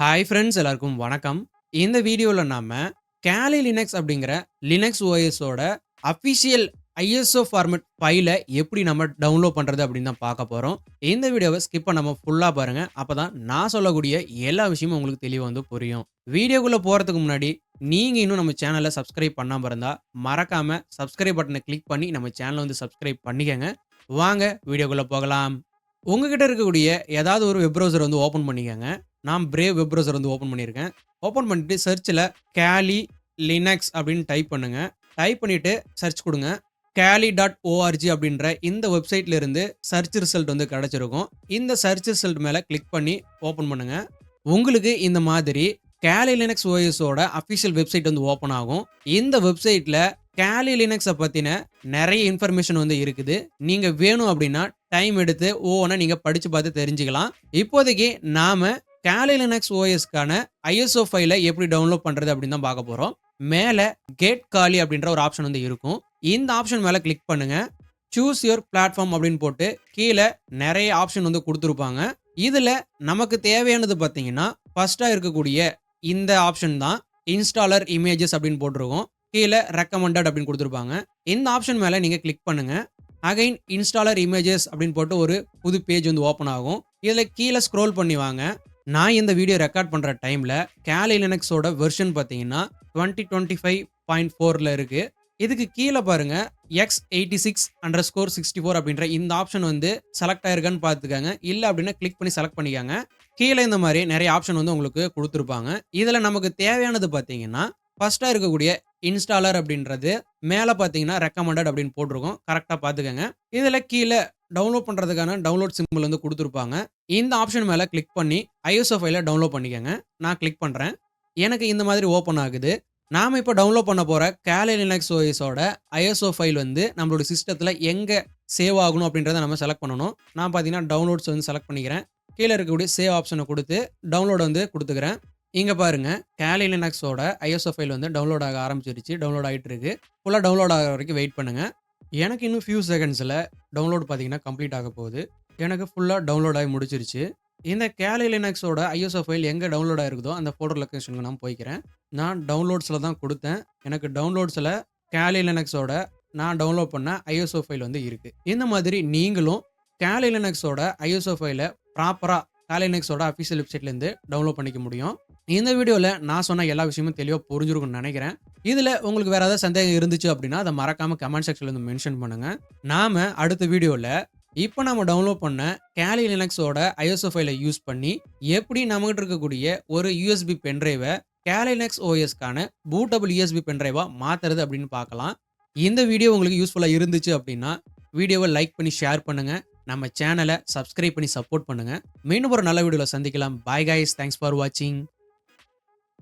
Hi friends எல்லாருக்கும் வணக்கம். இந்த வீடியோவில் நாம் கேலி லினக்ஸ் அப்படிங்கிற லினக்ஸ் ஓஎஸோட அஃபிஷியல் ஐஎஸ்ஓ ஃபார்மேட் ஃபைலை எப்படி நம்ம டவுன்லோட் பண்ணுறது அப்படின்னு தான் பார்க்க போகிறோம் இந்த வீடியோவை ஸ்கிப் பண்ணாமல் ஃபுல்லாக பாருங்கள் அப்போ தான் நான் சொல்லக்கூடிய எல்லா விஷயமும் உங்களுக்கு தெளிவாக வந்து புரியும். வீடியோக்குள்ளே போகிறதுக்கு முன்னாடி நீங்கள் இன்னும் நம்ம சேனலை சப்ஸ்கிரைப் பண்ணாமல் இருந்தால் மறக்காமல் சப்ஸ்கிரைப் பட்டனை கிளிக் பண்ணி நம்ம சேனலை வந்து சப்ஸ்கிரைப் பண்ணிக்கோங்க. வாங்க வீடியோக்குள்ளே போகலாம். உங்ககிட்ட இருக்கக்கூடிய ஏதாவது ஒரு வெப் ப்ரௌசர் வந்து ஓப்பன் பண்ணிக்கங்க. நான் பிரேவ் வெப் ப்ரௌசர் வந்து ஓப்பன் பண்ணியிருக்கேன். ஓப்பன் பண்ணிட்டு சர்ச்சில் கேலி லினக்ஸ் அப்படின்னு டைப் பண்ணுங்க. டைப் பண்ணிட்டு சர்ச் கொடுங்க. கேலி டாட் ஓஆர்ஜி அப்படின்ற இந்த வெப்சைட்ல இருந்து சர்ச் ரிசல்ட் வந்து கிடச்சிருக்கும். இந்த சர்ச் ரிசல்ட் மேலே கிளிக் பண்ணி ஓப்பன் பண்ணுங்க. உங்களுக்கு இந்த மாதிரி கேலி லினக்ஸ் ஓஎஸோட அஃபிஷியல் வெப்சைட் வந்து ஓப்பன் ஆகும். இந்த வெப்சைட்டில் கேலி லினக்ஸை பற்றின நிறைய இன்ஃபர்மேஷன் வந்து இருக்குது. நீங்கள் வேணும் அப்படின்னா டைம் எடுத்து ஓனை நீங்கள் படித்து பார்த்து தெரிஞ்சுக்கலாம். இப்போதைக்கு நாம் கேலி லினக்ஸ் ஓஎஸ்க்கான ஐஎஸ்ஓ ஃபைலை எப்படி டவுன்லோட் பண்ணுறது அப்படின்னு தான் பார்க்க போகிறோம் மேலே கேட் காலி அப்படின்ற ஒரு ஆப்ஷன் வந்து இருக்கும். இந்த ஆப்ஷன் மேலே கிளிக் பண்ணுங்க. சூஸ் யுவர் பிளாட்ஃபார்ம் அப்படின்னு போட்டு கீழே நிறைய ஆப்ஷன் வந்து கொடுத்துருப்பாங்க. இதில் நமக்கு தேவையானது பார்த்தீங்கன்னா ஃபர்ஸ்ட்டாக இருக்கக்கூடிய இந்த ஆப்ஷன் தான் இன்ஸ்டாலர் இமேஜஸ் அப்படின்னு போட்டிருக்கோம். கீழே ரெக்கமெண்டட் அப்படின்னு கொடுத்துருப்பாங்க. இந்த ஆப்ஷன் மேலே நீங்கள் கிளிக் பண்ணுங்க. அகைன் இன்ஸ்டாலர் இமேஜஸ் அப்படின்னு போட்டு ஒரு புது பேஜ் வந்து ஓப்பன் ஆகும். இதில் கீழே ஸ்க்ரோல் பண்ணி வாங்க. நான் இந்த வீடியோ ரெக்கார்ட் பண்ணுற டைமில் கேலி லினக்ஸோட வெர்ஷன் பார்த்தீங்கன்னா டுவெண்ட்டி டுவெண்ட்டி ஃபைவ் பாயிண்ட் ஃபோரில் இருக்குது இதுக்கு கீழே பாருங்க X eighty six underscore sixty four அப்படின்ற இந்த ஆப்ஷன் வந்து செலக்ட் ஆயிருக்கான்னு பார்த்துக்காங்க. இல்லை அப்படின்னா கிளிக் பண்ணி செலக்ட் பண்ணிக்காங்க. கீழே இந்த மாதிரி நிறைய ஆப்ஷன் வந்து உங்களுக்கு கொடுத்துருப்பாங்க. இதில் நமக்கு தேவையானது பார்த்தீங்கன்னா ஃபர்ஸ்ட்டாக இருக்கக்கூடிய இன்ஸ்டாலர் அப்படின்றது மேலே பார்த்தீங்கன்னா ரெக்கமெண்டட் அப்படின்னு போட்டிருக்கோம். கரெக்டாக பார்த்துக்கோங்க. இதில் கீழே டவுன்லோட் பண்ணுறதுக்கான டவுன்லோட் சிம்பிள் வந்து கொடுத்துருப்பாங்க. இந்த ஆப்ஷன் மேலே கிளிக் பண்ணி ஐஎஸ்ஓ ஃபைலை டவுன்லோட் பண்ணிக்கோங்க. நான் கிளிக் பண்ணுறேன் எனக்கு இந்த மாதிரி ஓப்பன் ஆகுது. நாம் இப்போ டவுன்லோட் பண்ண போகிற கேலே லினக்ஸ் ஓஎஸோட ஐஎஸ்ஓ ஃபைல் வந்து நம்மளோட சிஸ்டத்தில் எங்கே சேவ் ஆகணும் அப்படின்றத நம்ம செலக்ட் பண்ணணும். நான் பார்த்தீங்கன்னா டவுன்லோட்ஸ் வந்து செலக்ட் பண்ணிக்கிறேன். கீழே இருக்கக்கூடிய சேவ் ஆப்ஷனை கொடுத்து டவுன்லோட் வந்து கொடுத்துக்கிறேன். இங்கே பாருங்க கேலி லினக்ஸோட ஐஎஸ்ஓ ஃபைல் வந்து டவுன்லோட் ஆக ஆரம்பிச்சிருச்சு. டவுன்லோட் ஆகிட்டு இருக்கு ஃபுல்லாக டவுன்லோட் ஆகிற வரைக்கும் வெயிட் பண்ணுங்க. எனக்கு இன்னும் ஃபியூ செகண்ட்ஸில் டவுன்லோட் பார்த்தீங்கன்னா கம்ப்ளீட் ஆக போகுது. எனக்கு ஃபுல்லாக டவுன்லோட் ஆகி முடிச்சிருச்சு. இந்த கேலி லினக்ஸோட ஐஎஸ்ஓ ஃபைல் எங்கே டவுன்லோட் ஆகிருக்குதோ அந்த ஃபோட்டோ லொக்கேஷனுக்கு நான் போய்க்கிறேன். நான் டவுன்லோட்ஸில் தான் கொடுத்தேன். எனக்கு டவுன்லோட்ஸில் கேலி லினக்ஸோட நான் டவுன்லோட் பண்ண ஐஎஸ்ஓ ஃபைல் வந்து இருக்குது இந்த மாதிரி நீங்களும் கேலி லினக்ஸோட ஐஎஸ்ஓ ஃபைலை ப்ராப்பராக கேலி லினக்ஸோட அஃபிஷியல் வெப்சைட்லேருந்து டவுன்லோட் பண்ணிக்க முடியும். இந்த வீடியோவில் நான் சொன்ன எல்லா விஷயமும் தெளிவாக புரிஞ்சிருக்கும்னு நினைக்கிறேன். இதில் உங்களுக்கு வேறு ஏதாவது சந்தேகம் இருந்துச்சு அப்படின்னா அதை மறக்காமல் கமெண்ட் செக்ஷனில் வந்து மென்ஷன் பண்ணுங்கள் நாம் அடுத்த வீடியோவில் இப்போ நம்ம டவுன்லோட் பண்ண கேலி லினக்ஸோட ஐஎஸ்ஓ ஃபைலை யூஸ் பண்ணி எப்படி நம்மகிட்ட இருக்கக்கூடிய ஒரு யூஎஸ்பி பென்ட்ரைவை கேலினக்ஸ் ஓஎஸ்க்கான பூட்டபிள் யூஎஸ்பி பென்ட்ரைவாக மாற்றுறது அப்படின்னு பார்க்கலாம். இந்த வீடியோ உங்களுக்கு யூஸ்ஃபுல்லாக இருந்துச்சு அப்படின்னா வீடியோவை லைக் பண்ணி ஷேர் பண்ணுங்கள் நம்ம சேனலை சப்ஸ்கிரைப் பண்ணி சப்போர்ட் பண்ணுங்கள் மீண்டும் ஒரு நல்ல வீடியோவில் சந்திக்கலாம். பாய் கைஸ் தேங்க்ஸ் ஃபார் வாட்சிங்